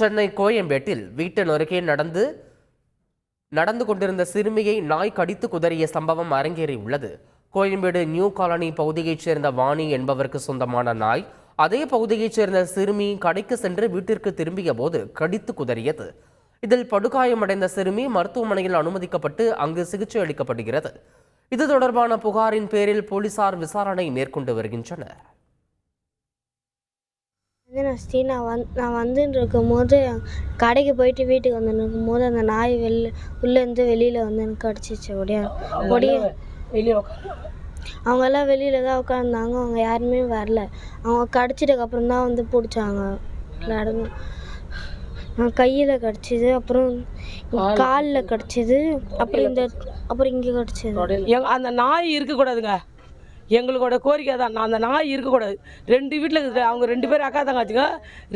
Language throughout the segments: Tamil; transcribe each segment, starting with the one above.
சென்னை கோயம்பேட்டில் வீட்டின் அருகே நடந்து நடந்து கொண்டிருந்த சிறுமியை நாய் கடித்து குதறிய சம்பவம் அரங்கேறியுள்ளது. கோயம்பேடு நியூ காலனி பகுதியைச் சேர்ந்த வாணி என்பவருக்கு சொந்தமான நாய் அதே பகுதியைச் சேர்ந்த சிறுமி கடைக்கு சென்று வீட்டிற்கு திரும்பிய போது கடித்து குதறியது. இதில் படுகாயமடைந்த சிறுமி மருத்துவமனையில் அனுமதிக்கப்பட்டு அங்கு சிகிச்சை அளிக்கப்படுகிறது. இது தொடர்பான புகாரின் பேரில் போலீசார் விசாரணை மேற்கொண்டு வருகின்றனர். வந்து நான் ஸ்ரீ நான் வந் நான் வந்துன்னு இருக்கும்போது கடைக்கு போயிட்டு வீட்டுக்கு வந்துன்னு இருக்கும்போது அந்த நாய் வெளில உள்ளேருந்து வெளியில் வந்து எனக்கு கடிச்சிச்சு ஒடியா ஒடிய வெளியே உட்காந்து அவங்க எல்லாம் வெளியில தான் உட்காந்தாங்க அவங்க யாருமே வரல. அவங்க கடிச்சிட்டக்கு அப்புறம் தான் வந்து பிடிச்சாங்க. நடந்து கையில் கடிச்சிது அப்புறம் காலில் கடிச்சிது அப்புறம் இந்த அப்புறம் இங்கே கடிச்சிது. அந்த நாய் இருக்கக்கூடாதுங்க. எங்களோட கோரிக்கை தான் நான் அந்த நாய் இருக்கக்கூடாது. ரெண்டு வீட்டில் இருக்கிற அவங்க ரெண்டு பேரும் அக்கா தங்கச்சிங்க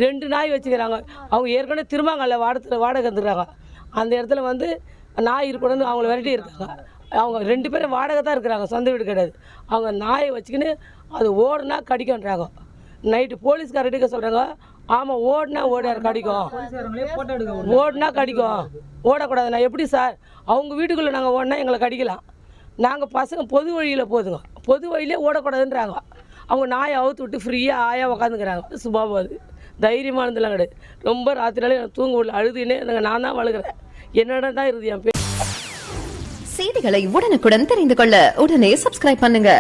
ரெண்டு நாய் வச்சுக்கிறாங்க. அவங்க ஏற்கனவே திருமாங்கல்ல வாடத்தில் வாடகை வந்துருக்காங்க அந்த இடத்துல வந்து நாய் இருக்கக்கூடாதுன்னு அவங்கள விரட்டி இருக்காங்க. அவங்க ரெண்டு பேரும் வாடகை தான் இருக்கிறாங்க. சொந்த வீடு கிடையாது. அவங்க நாயை வச்சுக்கின்னு அது ஓடுனா கடிக்கன்றாங்க நைட்டு போலீஸ்கார எடுக்க சொல்கிறாங்க ஆமாம் ஓடுனா ஓடாரு கடிக்கும். ஓடுனா கடிக்கும். ஓடக்கூடாது. நான் எப்படி சார்? அவங்க வீட்டுக்குள்ளே நாங்கள் ஓடினா எங்களை கடிக்கலாம். நாங்கள் பசங்க பொது வழியில் போதுங்க. பொது வழியிலே ஓடக்கூடாதுன்றாங்க. அவங்க நாயை அவுத்து விட்டு ஃப்ரீயாக ஆயா உக்காந்துக்கிறாங்க. சுபாவம் அது. தைரியமானதுலாம் கிடையாது. ரொம்ப ராத்திரியாலே எனக்கு தூங்க விடல அழுதுன்னே நான் தான் வளர்க்குறேன் என்னடா தான் இருது என் பேர்? செய்திகளை உடனுக்குடன் தெரிந்து கொள்ள உடனே சப்ஸ்கிரைப் பண்ணுங்க.